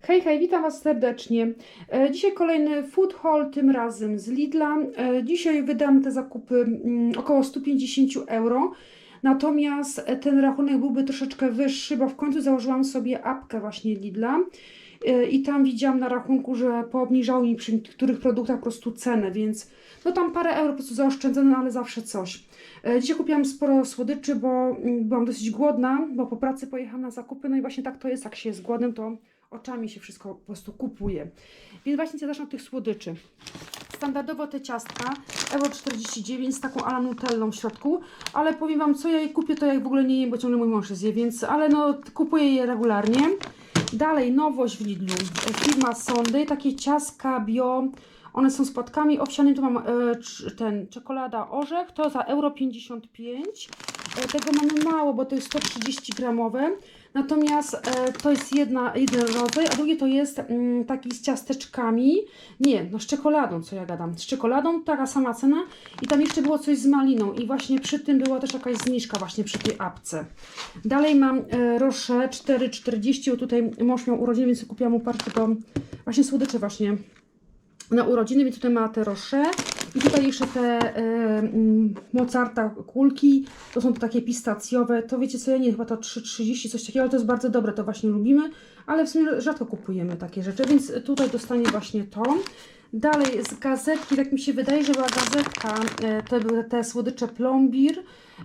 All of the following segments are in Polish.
Hej, hej, witam Was serdecznie. E, Dzisiaj kolejny food haul, tym razem z Lidla. E, Dzisiaj wydam te zakupy mm, około 150 euro. Natomiast e, ten rachunek byłby troszeczkę wyższy, bo w końcu założyłam sobie apkę właśnie Lidla. I tam widziałam na rachunku, że poobniżało mi przy niektórych produktach po prostu cenę, więc no tam parę euro po prostu zaoszczędzone, ale zawsze coś. Dzisiaj kupiłam sporo słodyczy, bo mm, byłam dosyć głodna, bo po pracy pojechałam na zakupy. No i właśnie tak to jest, jak się jest głodnym, to oczami się wszystko po prostu kupuje. Więc właśnie zacznę od tych słodyczy. Standardowo te ciastka, euro 49 z taką ala nutellą w środku, ale powiem Wam, co ja je kupię, to ja ich w ogóle nie jem, bo ciągle mój mąż je więc, ale no kupuję je regularnie. Dalej, nowość w Lidlu, e, firma Sondy, takie ciastka bio, one są z płatkami owsianymi, tu mam e, ten, czekolada orzech, to za euro 55. E, tego mamy mało, bo to jest 130 gramowe. Natomiast e, to jest jedna, jeden rodzaj, a drugi to jest mm, taki z ciasteczkami. Nie, no z czekoladą, co ja gadam. Z czekoladą taka sama cena i tam jeszcze było coś z maliną i właśnie przy tym była też jakaś zniżka właśnie przy tej apce. Dalej mam e, Roche 4,40, bo tutaj mąż miał urodziny, więc kupiłam mu parę do właśnie słodyczy właśnie na urodziny, więc tutaj ma te rosze i tutaj jeszcze te e, mm, Mozarta kulki, to są takie pistacjowe, to wiecie co, ja nie, chyba to 3,30 coś takiego, ale to jest bardzo dobre, to właśnie lubimy, ale w sumie rzadko kupujemy takie rzeczy, więc tutaj dostanie właśnie to. Dalej z gazetki, tak mi się wydaje, że była gazetka, e, te, były te słodycze plombir,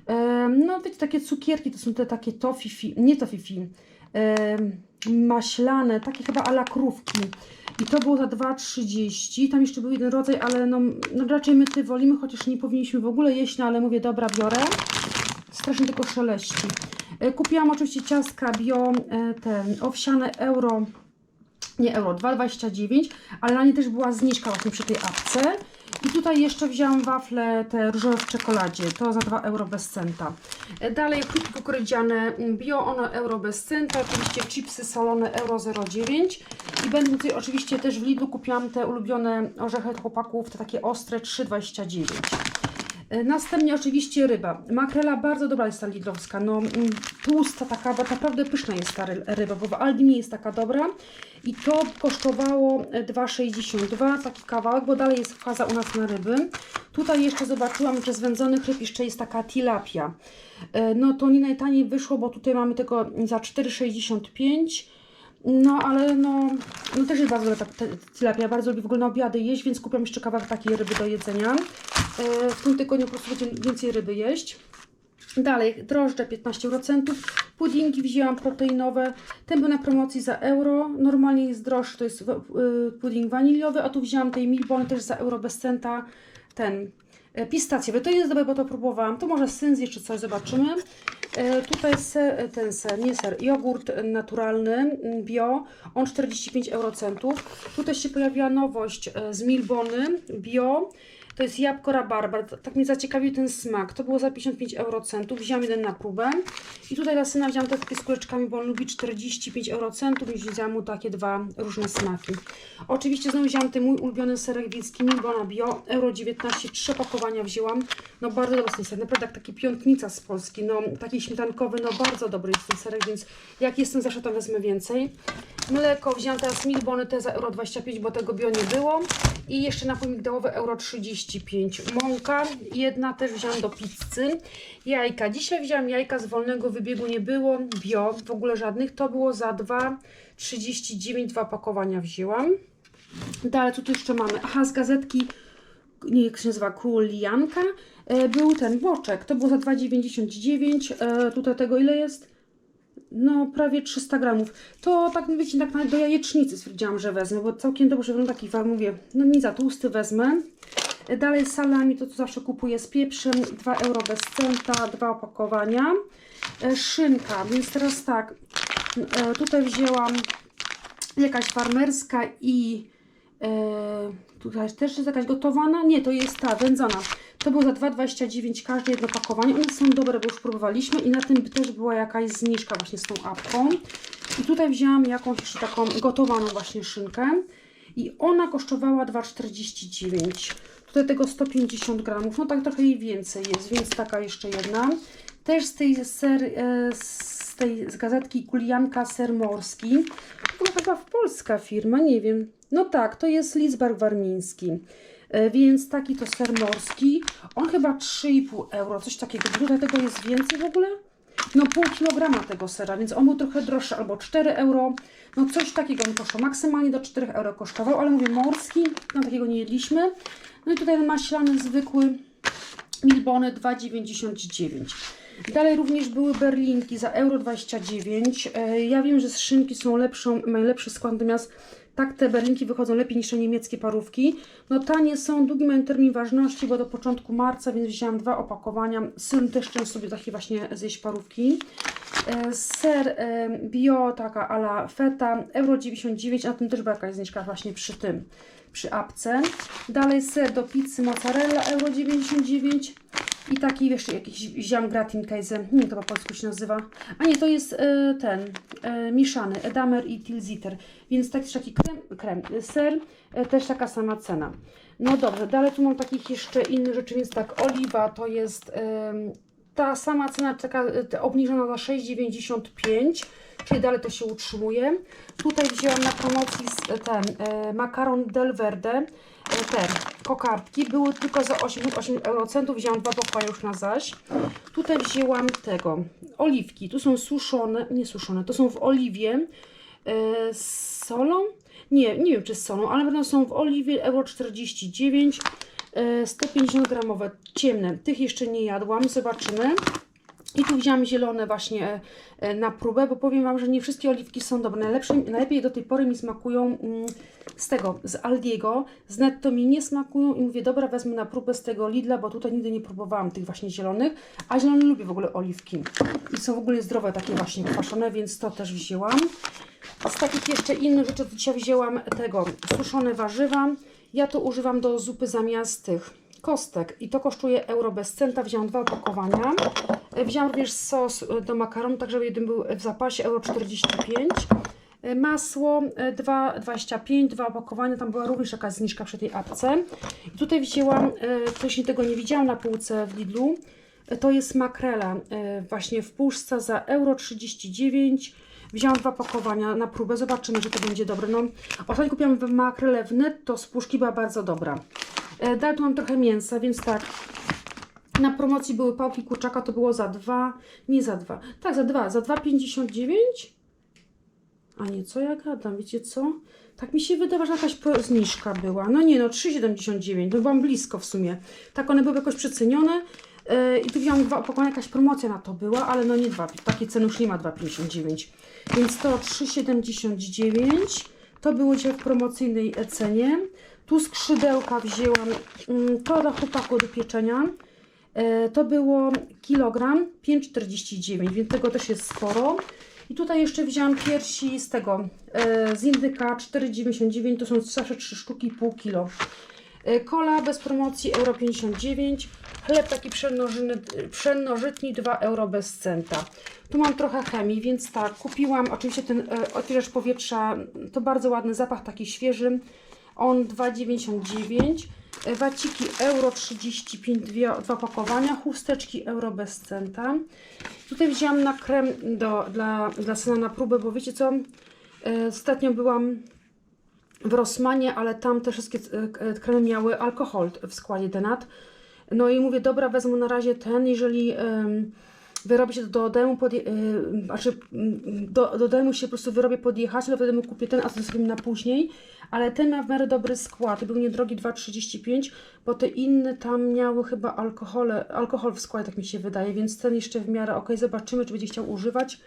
e, no wiecie, takie cukierki, to są te takie tofifi, nie tofifi, e, maślane, takie chyba ala krówki. I to było za 2,30. Tam jeszcze był jeden rodzaj, ale no, no raczej my ty wolimy, chociaż nie powinniśmy w ogóle jeść, no ale mówię, dobra, biorę. Strasznie tylko szeleści. Kupiłam oczywiście ciastka bio, e, ten owsiane euro, nie euro, 2,29, ale na nie też była zniżka właśnie przy tej apce. I tutaj jeszcze wzięłam wafle te różowe w czekoladzie, to za 2 euro bez centa. E, Dalej chlubki kukurydziane mm, bio, one euro bez centa, oczywiście chipsy solone euro 0,9 i będę tutaj oczywiście też w Lidlu kupiłam te ulubione orzechy chłopaków, te takie ostre 3,29. E, Następnie oczywiście ryba. Makrela bardzo dobra jest ta lidlowska, no mm, tłusta taka, naprawdę pyszna jest ta ry- ryba, bo w Aldi nie jest taka dobra. I to kosztowało e, 2,62 taki kawałek, bo dalej jest faza u nas na ryby. Tutaj jeszcze zobaczyłam, że z wędzonych ryb jeszcze jest taka tilapia. E, No to nie najtaniej wyszło, bo tutaj mamy tego za 4,65 no, ale no, no też jest bardzo dobra ta ta tilapia. Bardzo lubię w ogóle na obiady jeść, więc kupiłam jeszcze kawałek takiej ryby do jedzenia. E, w tym tygodniu po prostu będziemy więcej ryby jeść. Dalej, drożdże 15%, puddingi wzięłam proteinowe, ten był na promocji za euro, normalnie jest droższy, to jest y, pudding waniliowy, a tu wzięłam tej Milbon też za euro bez centa, ten e, pistacjowy, to jest dobre, bo to próbowałam, to może syn czy coś, zobaczymy. E, tutaj ser, ten ser, nie ser, jogurt naturalny, mm, bio, on 45 eurocentów. Tutaj się pojawiła nowość e, z Milbony, bio, to jest jabłko rabarbar. Tak mnie zaciekawił ten smak. To było za 55 eurocentów. Wziąłam jeden na próbę. I tutaj dla syna wziąłam takie z kuleczkami, bo on lubi 45 eurocentów. Więc wzięłam mu takie dwa różne smaki. Oczywiście znowu wziąłam ten mój ulubiony serek wiejski Milbona Bio. Euro 19, trzy opakowania wzięłam. No bardzo dobry ten ser. Naprawdę jak taki piątnica z Polski. No taki śmietankowy, no bardzo dobry jest ten serek, więc jak jestem zawsze to wezmę więcej. Mleko wziąłam teraz Milbony te za euro 25, bo tego bio nie było. I jeszcze napój migdałowy euro 35. Mąka jedna też wziąłam do pizzy. Jajka. Dzisiaj wziąłam jajka z wolnego wybiegu, nie było bio, w ogóle żadnych. To było za 2,39, dwa opakowania wzięłam. Dalej, co tu jeszcze mamy? Aha, z gazetki, nie jak się nazywa, Królianka. E, był ten boczek, to było za 2,99. E, tutaj tego ile jest? No, prawie 300 gramów. To tak, wiecie, tak do jajecznicy stwierdziłam, że wezmę, bo całkiem dobrze wygląda taki, wam mówię, no nie za tłusty wezmę. Dalej salami, to co zawsze kupuję z pieprzem, 2 euro bez centa, dwa opakowania. E, Szynka, więc teraz tak, e, tutaj wzięłam jakaś farmerska i e, tutaj też jest jakaś gotowana, nie, to jest ta wędzona. To było za 2,29 każde jedno pakowanie. One są dobre, bo już próbowaliśmy i na tym też była jakaś zniżka właśnie z tą apką. I tutaj wzięłam jakąś jeszcze taką gotowaną właśnie szynkę i ona kosztowała 2,49. Tutaj tego 150 gramów, no tak trochę jej więcej jest, więc taka jeszcze jedna. Też z tej ser, e, z tej z gazetki Kulianka Ser Morski. To chyba polska firma, nie wiem. No tak, to jest Lidzbark Warmiński. E, Więc taki to ser morski. On chyba 3,5 euro, coś takiego. Tutaj tego jest więcej w ogóle? No pół kilograma tego sera, więc on był trochę droższy, albo 4 euro. No coś takiego on kosztował. Maksymalnie do 4 euro kosztował, ale mówię morski, no takiego nie jedliśmy. No i tutaj ten maślany zwykły Milbony 2,99. Dalej również były berlinki za euro 29. E, Ja wiem, że z szynki są lepszą, mają lepszy skład, natomiast tak te berlinki wychodzą lepiej niż te niemieckie parówki. No tanie są, długi mają termin ważności, bo do początku marca, więc wzięłam dwa opakowania. Syn też często sobie takie właśnie zjeść parówki. E, Ser e, bio, taka ala feta, euro 99, a tym też była jakaś zniżka właśnie przy tym, przy apce. Dalej ser do pizzy mozzarella, euro 99. I taki jeszcze jakiś wziąłem gratin case, nie to po polsku się nazywa. A nie, to jest e, ten, e, mieszany, Edamer i Tilsiter. Więc taki, taki krem, krem, ser, e, też taka sama cena. No dobrze, dalej tu mam takich jeszcze innych rzeczy, więc tak, oliwa to jest em, ta sama cena, taka e, obniżona za 6,95, czyli dalej to się utrzymuje. Tutaj wzięłam na promocji s- ten e, makaron Del Verde, e, te kokardki, były tylko za 88 eurocentów, wzięłam dwa pokoje już na zaś. Tutaj wzięłam tego, oliwki, tu są suszone, nie suszone, to są w oliwie e, z solą, nie, nie wiem czy z solą, ale będą są w oliwie, euro 49, e, 150 gramowe, ciemne, tych jeszcze nie jadłam, zobaczymy. I tu wziąłam zielone właśnie e, e, na próbę, bo powiem Wam, że nie wszystkie oliwki są dobre. Najlepsze, najlepiej do tej pory mi smakują mm, z tego, z Aldiego. Z Netto mi nie smakują i mówię, dobra, wezmę na próbę z tego Lidla, bo tutaj nigdy nie próbowałam tych właśnie zielonych. A zielone lubię w ogóle oliwki. I są w ogóle zdrowe, takie właśnie kwaszone, więc to też wzięłam. Z takich jeszcze innych rzeczy dzisiaj wzięłam tego, suszone warzywa. Ja to używam do zupy zamiast tych kostek i to kosztuje euro bez centa. Wziąłam dwa opakowania. E, Wziąłam również sos e, do makaronu, tak żeby jeden był w zapasie, euro 45. E, Masło e, 2,25, dwa opakowania, tam była również jakaś zniżka przy tej apce. I tutaj wzięłam, wcześniej tego nie widziałam na półce w Lidlu, to jest makrela właśnie w puszce za euro 39. Wzięłam dwa pakowania na próbę, zobaczymy, że to będzie dobre. No, ostatnio kupiłam makrele w netto, z puszki była bardzo dobra. E, Dalej tu mam trochę mięsa, więc tak, na promocji były pałki kurczaka, to było za dwa, nie za dwa, tak za dwa, za 2,59. A nie, co ja gadam, wiecie co? Tak mi się wydawa, że jakaś zniżka była. No nie, no 3,79, no byłam blisko w sumie. Tak, one były jakoś przecenione i tu wziąłam dwa opakowania, jakaś promocja na to była, ale no nie dwa, takiej ceny już nie ma 2,59. Więc to 3,79, to było dzisiaj w promocyjnej cenie. Tu skrzydełka wzięłam, to dla chłopaku do pieczenia. E, To było kilogram 5,49, więc tego też jest sporo. I tutaj jeszcze wzięłam piersi z tego, e, z indyka 4,99, to są zawsze 3 sztuki, pół kilo. E, Kola bez promocji euro 59, chleb taki pszennożytni 2 euro bez centa. Tu mam trochę chemii, więc tak, kupiłam oczywiście ten e, powietrza, to bardzo ładny zapach, taki świeży. On 2,99. E, Waciki euro 35, dwie, dwa pakowania. Chusteczki euro bez centa. Tutaj wzięłam na krem do, dla, dla syna na próbę, bo wiecie co? E, Ostatnio byłam w Rossmanie, ale tam te wszystkie e, e, kremy miały alkohol w składzie denat. No i mówię, dobra, wezmę na razie ten, jeżeli wyrobię się do domu, podje, y, znaczy mm, do, do domu się po prostu wyrobię podjechać, to wtedy mu kupię ten, a to sobie na później. Ale ten ma w miarę dobry skład, był niedrogi 2,35, bo te inne tam miały chyba alkohole, alkohol w składzie, tak mi się wydaje, więc ten jeszcze w miarę ok, zobaczymy, czy będzie chciał używać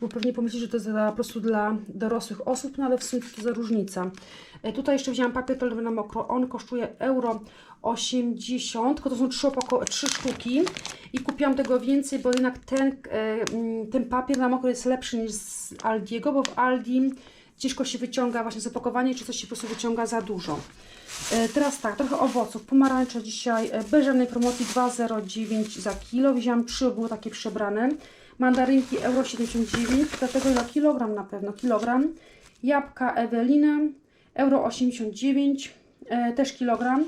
bo pewnie pomyśli, że to jest po prostu dla dorosłych osób, no ale w sumie to za różnica. E, tutaj jeszcze wzięłam papier toaletowy na mokro, on kosztuje euro 80, tylko to są trzy, trzy sztuki i kupiłam tego więcej, bo jednak ten, e, mm, ten papier na mokro jest lepszy niż z Aldiego, bo w Aldi ciężko się wyciąga właśnie z opakowania, czy coś się po prostu wyciąga za dużo. E, Teraz tak, trochę owoców. Pomarańcze dzisiaj bez żadnej promocji 2,09 za kilo. Wziąłam trzy, były takie przebrane. Mandarynki euro 79, dlatego na kilogram na pewno, kilogram. Jabłka Ewelina euro 89, e, też kilogram.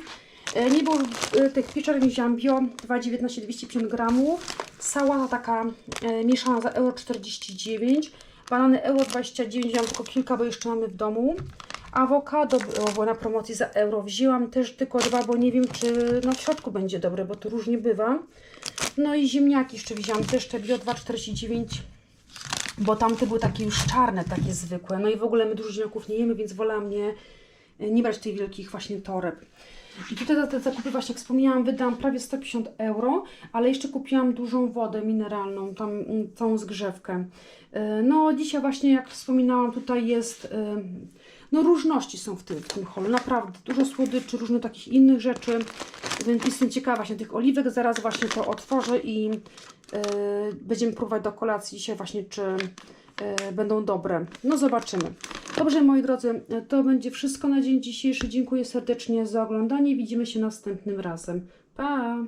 E, nie było e, tych pieczarek, wziąłam bio 2,19 250 gramów. Sałata taka e, mieszana za euro 49. Banany euro 29, wziąłam tylko kilka, bo jeszcze mamy w domu. Awokado było na promocji za euro. Wzięłam też tylko dwa, bo nie wiem, czy no w środku będzie dobre, bo to różnie bywa. No i ziemniaki jeszcze wzięłam, też te bio 2,49 bo tamte były takie już czarne, takie zwykłe. No i w ogóle my dużo ziemniaków nie jemy, więc wolałam nie, nie brać tych wielkich właśnie toreb. I tutaj za te zakupy, właśnie jak wspomniałam, wydałam prawie 150 euro, ale jeszcze kupiłam dużą wodę mineralną, tam mm, całą zgrzewkę. E, No dzisiaj właśnie, jak wspominałam, tutaj jest, no różności są w tym, w tym holu, naprawdę. Dużo słodyczy, różnych takich innych rzeczy, więc jestem ciekawa właśnie tych oliwek. Zaraz właśnie to otworzę i e, będziemy próbować do kolacji dzisiaj właśnie, czy e, będą dobre. No zobaczymy. Dobrze, moi drodzy, to będzie wszystko na dzień dzisiejszy. Dziękuję serdecznie za oglądanie. Widzimy się następnym razem. Pa!